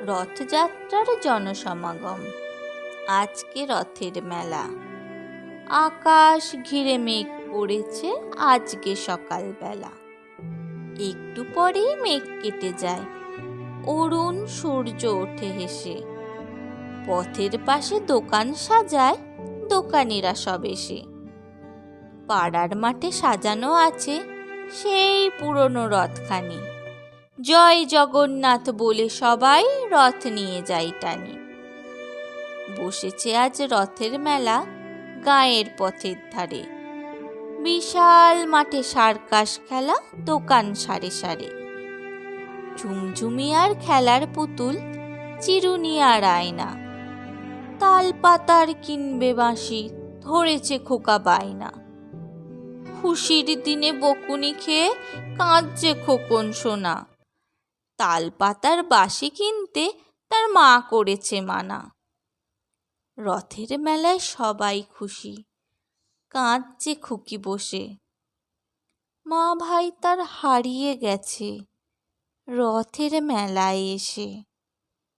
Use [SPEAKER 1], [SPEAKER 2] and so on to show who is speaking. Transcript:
[SPEAKER 1] রথযাত্রার জনসমাগম। আজকে রথের মেলা। আকাশ ঘিরে মেঘ পড়েছে আজকে সকালবেলা। একটু পরেই মেঘ কেটে যায়। অরুণ সূর্য ওঠে হেসে। পথের পাশে দোকান সাজায় দোকানিরা সব এসে। পাড়ার মাঠে সাজানো আছে সেই পুরনো রথখানি। জয় জগন্নাথ বলে সবাই রথ নিয়ে যাই টানি। বসেছে আজ রথের মেলা গায়ের পথের ধারে। বিশাল মাঠে সার্কাস খেলা, দোকান সারে সারে। ঝুমঝুমি আর খেলার পুতুল, চিরুনি আর আয়না। তাল পাতার কিনবে বাঁশি, ধরেছে খোকা বায়না। খুশির দিনে বকুনি খেয়ে কাঁদছে খোকন সোনা। তাল পাতার কিনতে তার মা করেছে মানা। রথের মেলায় সবাই খুশি, কাঁদছে খুকি বসে। মা ভাই তার হারিয়ে গেছে, রথের মেলায় এসে।